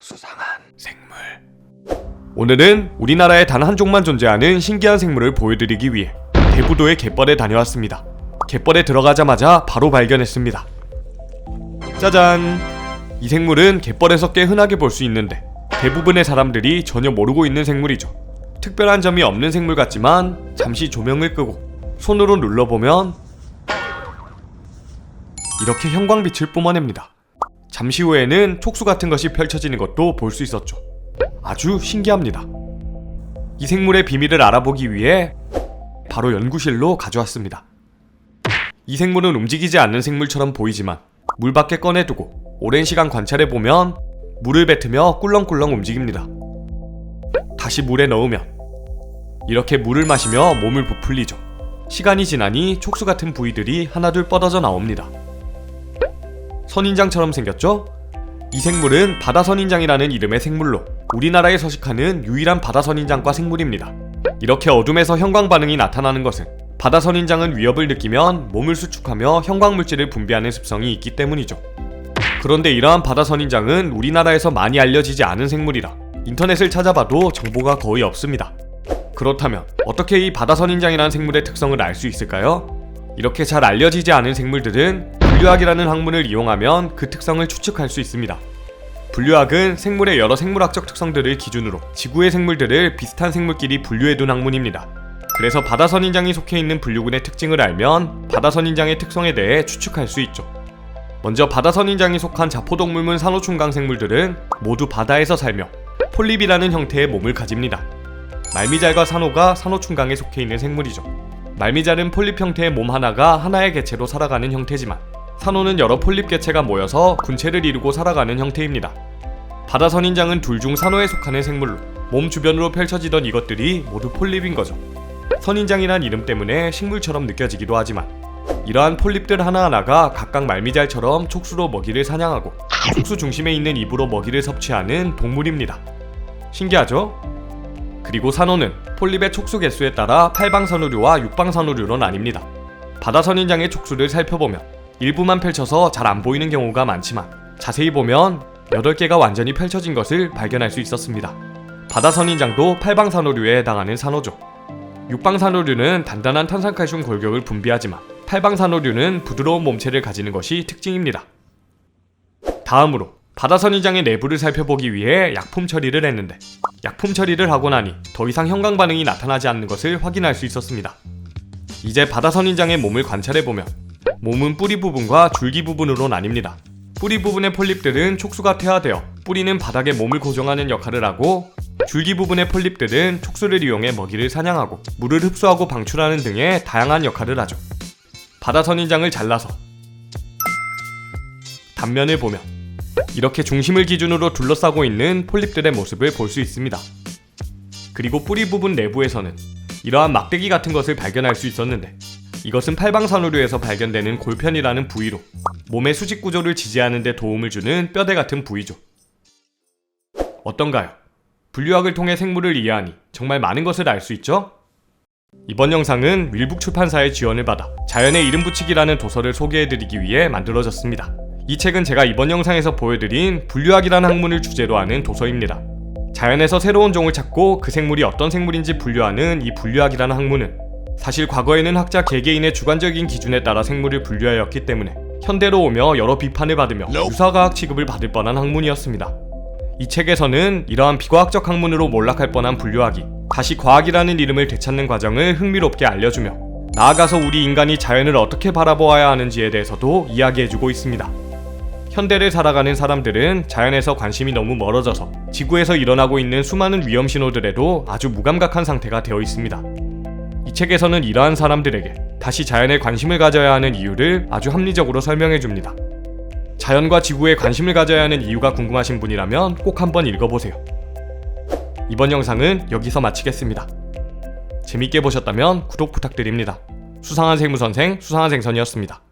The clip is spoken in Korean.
수상한 생물. 오늘은 우리나라에 단 한 종만 존재하는 신기한 생물을 보여드리기 위해 대부도의 갯벌에 다녀왔습니다. 갯벌에 들어가자마자 바로 발견했습니다. 짜잔! 이 생물은 갯벌에서 꽤 흔하게 볼 수 있는데 대부분의 사람들이 전혀 모르고 있는 생물이죠. 특별한 점이 없는 생물 같지만 잠시 조명을 끄고 손으로 눌러보면 이렇게 형광빛을 뿜어냅니다. 잠시 후에는 촉수 같은 것이 펼쳐지는 것도 볼 수 있었죠. 아주 신기합니다. 이 생물의 비밀을 알아보기 위해 바로 연구실로 가져왔습니다. 이 생물은 움직이지 않는 생물처럼 보이지만 물 밖에 꺼내두고 오랜 시간 관찰해 보면 물을 뱉으며 꿀렁꿀렁 움직입니다. 다시 물에 넣으면 이렇게 물을 마시며 몸을 부풀리죠. 시간이 지나니 촉수 같은 부위들이 하나둘 뻗어져 나옵니다. 선인장처럼 생겼죠? 이 생물은 바다선인장이라는 이름의 생물로 우리나라에 서식하는 유일한 바다선인장과 생물입니다. 이렇게 어둠에서 형광 반응이 나타나는 것은 바다선인장은 위협을 느끼면 몸을 수축하며 형광물질을 분비하는 습성이 있기 때문이죠. 그런데 이러한 바다선인장은 우리나라에서 많이 알려지지 않은 생물이라 인터넷을 찾아봐도 정보가 거의 없습니다. 그렇다면 어떻게 이 바다선인장이라는 생물의 특성을 알 수 있을까요? 이렇게 잘 알려지지 않은 생물들은 분류학이라는 학문을 이용하면 그 특성을 추측할 수 있습니다. 분류학은 생물의 여러 생물학적 특성들을 기준으로 지구의 생물들을 비슷한 생물끼리 분류해둔 학문입니다. 그래서 바다선인장이 속해 있는 분류군의 특징을 알면 바다선인장의 특성에 대해 추측할 수 있죠. 먼저 바다선인장이 속한 자포동물문 산호충강 생물들은 모두 바다에서 살며 폴립이라는 형태의 몸을 가집니다. 말미잘과 산호가 산호충강에 속해 있는 생물이죠. 말미잘은 폴립 형태의 몸 하나가 하나의 개체로 살아가는 형태지만 산호는 여러 폴립 개체가 모여서 군체를 이루고 살아가는 형태입니다. 바다 선인장은 둘 중 산호에 속하는 생물로 몸 주변으로 펼쳐지던 이것들이 모두 폴립인 거죠. 선인장이란 이름 때문에 식물처럼 느껴지기도 하지만 이러한 폴립들 하나하나가 각각 말미잘처럼 촉수로 먹이를 사냥하고 촉수 중심에 있는 입으로 먹이를 섭취하는 동물입니다. 신기하죠? 그리고 산호는 폴립의 촉수 개수에 따라 팔방산호류와 육방산호류로 나뉩니다. 바다 선인장의 촉수를 살펴보면 일부만 펼쳐서 잘 안 보이는 경우가 많지만 자세히 보면 8개가 완전히 펼쳐진 것을 발견할 수 있었습니다. 바다선인장도 팔방산호류에 해당하는 산호죠. 육방산호류는 단단한 탄산칼슘 골격을 분비하지만 팔방산호류는 부드러운 몸체를 가지는 것이 특징입니다. 다음으로 바다선인장의 내부를 살펴보기 위해 약품 처리를 했는데 약품 처리를 하고 나니 더 이상 형광 반응이 나타나지 않는 것을 확인할 수 있었습니다. 이제 바다선인장의 몸을 관찰해 보면 몸은 뿌리 부분과 줄기 부분으로 나뉩니다. 뿌리 부분의 폴립들은 촉수가 퇴화되어 뿌리는 바닥에 몸을 고정하는 역할을 하고 줄기 부분의 폴립들은 촉수를 이용해 먹이를 사냥하고 물을 흡수하고 방출하는 등의 다양한 역할을 하죠. 바다 선인장을 잘라서 단면을 보면 이렇게 중심을 기준으로 둘러싸고 있는 폴립들의 모습을 볼 수 있습니다. 그리고 뿌리 부분 내부에서는 이러한 막대기 같은 것을 발견할 수 있었는데 이것은 팔방산호류에서 발견되는 골편이라는 부위로 몸의 수직 구조를 지지하는 데 도움을 주는 뼈대 같은 부위죠. 어떤가요? 분류학을 통해 생물을 이해하니 정말 많은 것을 알 수 있죠? 이번 영상은 윌북 출판사의 지원을 받아 자연의 이름 붙이기라는 도서를 소개해드리기 위해 만들어졌습니다. 이 책은 제가 이번 영상에서 보여드린 분류학이라는 학문을 주제로 하는 도서입니다. 자연에서 새로운 종을 찾고 그 생물이 어떤 생물인지 분류하는 이 분류학이라는 학문은 사실 과거에는 학자 개개인의 주관적인 기준에 따라 생물을 분류하였기 때문에 현대로 오며 여러 비판을 받으며 유사과학 취급을 받을 뻔한 학문이었습니다. 이 책에서는 이러한 비과학적 학문으로 몰락할 뻔한 분류학이 다시 과학이라는 이름을 되찾는 과정을 흥미롭게 알려주며 나아가서 우리 인간이 자연을 어떻게 바라보아야 하는지에 대해서도 이야기해주고 있습니다. 현대를 살아가는 사람들은 자연에서 관심이 너무 멀어져서 지구에서 일어나고 있는 수많은 위험 신호들에도 아주 무감각한 상태가 되어 있습니다. 이 책에서는 이러한 사람들에게 다시 자연에 관심을 가져야 하는 이유를 아주 합리적으로 설명해 줍니다. 자연과 지구에 관심을 가져야 하는 이유가 궁금하신 분이라면 꼭 한번 읽어보세요. 이번 영상은 여기서 마치겠습니다. 재밌게 보셨다면 구독 부탁드립니다. 수상한 생물선생 수상한 생선이었습니다.